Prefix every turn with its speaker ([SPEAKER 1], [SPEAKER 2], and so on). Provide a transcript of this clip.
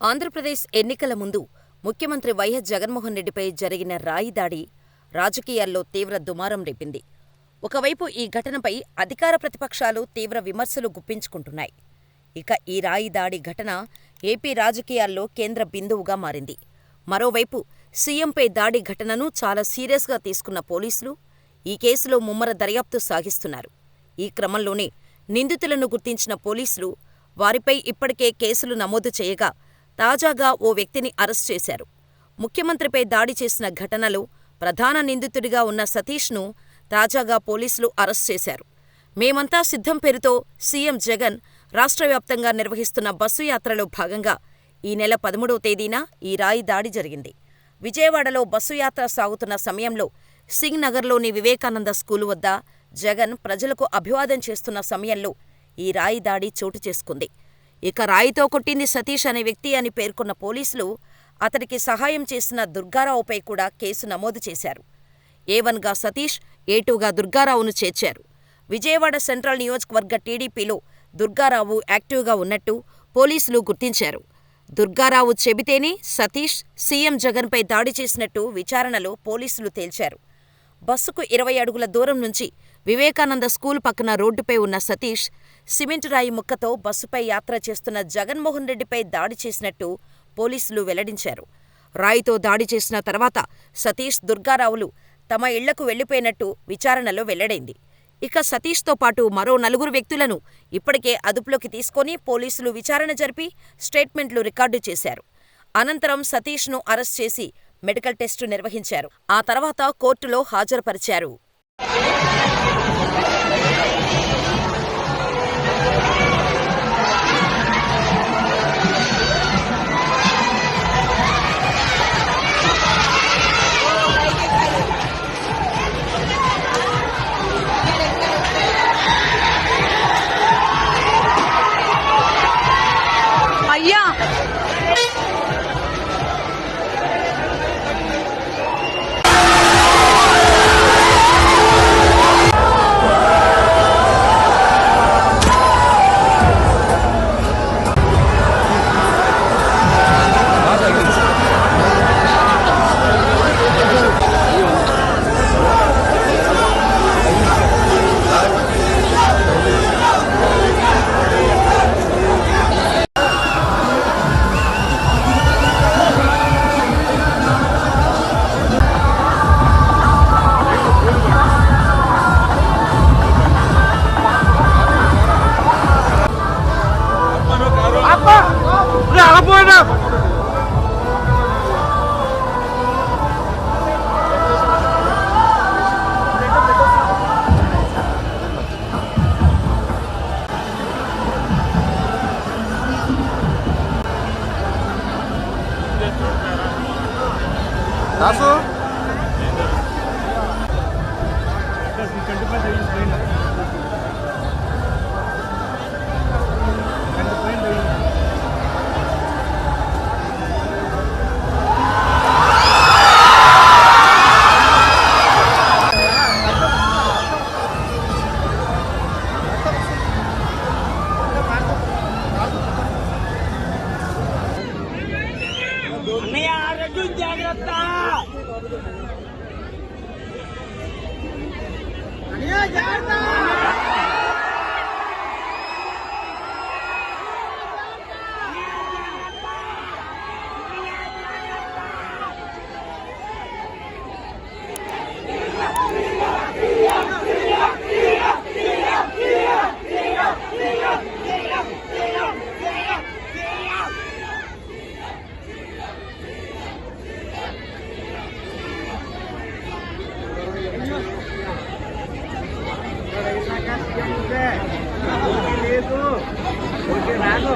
[SPEAKER 1] ఆంధ్రప్రదేశ్ ఎన్నికల ముందు ముఖ్యమంత్రి వైఎస్ జగన్మోహన్ రెడ్డిపై జరిగిన రాయి దాడి రాజకీయాల్లో తీవ్ర దుమారం రేపింది. ఒకవైపు ఈ ఘటనపై అధికార ప్రతిపక్షాలు తీవ్ర విమర్శలు గుప్పించుకుంటున్నాయి. ఇక ఈ రాయి దాడి ఘటన ఏపీ రాజకీయాల్లో కేంద్ర బిందువుగా మారింది. మరోవైపు సీఎంపై దాడి ఘటనను చాలా సీరియస్గా తీసుకున్న పోలీసులు ఈ కేసులో ముమ్మర దర్యాప్తు సాగిస్తున్నారు. ఈ క్రమంలోనే నిందితులను గుర్తించిన పోలీసులు వారిపై ఇప్పటికే కేసులు నమోదు చేయగా తాజాగా ఓ వ్యక్తిని అరెస్ట్ చేశారు. ముఖ్యమంత్రిపై దాడి చేసిన ఘటనలో ప్రధాన నిందితుడిగా ఉన్న సతీష్ను తాజాగా పోలీసులు అరెస్ట్ చేశారు. మేమంతా సిద్ధం పేరుతో సీఎం జగన్ రాష్ట్రవ్యాప్తంగా నిర్వహిస్తున్న బస్సు యాత్రలో భాగంగా ఈ నెల పదమూడవ తేదీన ఈ రాయి దాడి జరిగింది. విజయవాడలో బస్సు యాత్ర సాగుతున్న సమయంలో సింగ్ నగర్లోని వివేకానంద స్కూలు వద్ద జగన్ ప్రజలకు అభివాదం చేస్తున్న సమయంలో ఈ రాయి దాడి చోటు చేసుకుంది. ఇక రాయితో కొట్టింది సతీష్ అనే వ్యక్తి అని పేర్కొన్న పోలీసులు అతడికి సహాయం చేసిన దుర్గారావుపై కూడా కేసు నమోదు చేశారు. ఏవన్గా సతీష్, ఏటూగా దుర్గారావును చేర్చారు. విజయవాడ సెంట్రల్ నియోజకవర్గ టీడీపీలో దుర్గారావు యాక్టివ్గా ఉన్నట్టు పోలీసులు గుర్తించారు. దుర్గారావు చెబితేనే సతీష్, సీఎం జగన్పై దాడి చేసినట్టు విచారణలో పోలీసులు తేల్చారు. బస్సుకు ఇరవై అడుగుల దూరం నుంచి వివేకానంద స్కూల్ పక్కన రోడ్డుపై ఉన్న సతీష్ సిమెంటు రాయి ముక్కతో బస్సుపై యాత్ర చేస్తున్న జగన్మోహన్ రెడ్డిపై దాడి చేసినట్టు పోలీసులు వెల్లడించారు. రాయితో దాడి చేసిన తర్వాత సతీష్, దుర్గారావులు తమ ఇళ్ళకు వెళ్ళిపోయినట్టు విచారణలో వెల్లడైంది. ఇక సతీష్తో పాటు మరో నలుగురు వ్యక్తులను ఇప్పటికే అదుపులోకి తీసుకొని పోలీసులు విచారణ జరిపి స్టేట్మెంట్లు రికార్డు చేశారు. అనంతరం సతీష్ను అరెస్ట్ చేసి మెడికల్ టెస్టు నిర్వహించారు. ఆ తర్వాత కోర్టులో హాజరుపరిచారు.
[SPEAKER 2] 拿
[SPEAKER 3] 出 ఆరోగ్యం జాగ్రత్త అన్నయ్య జాగ్రత్త లేదు రాదు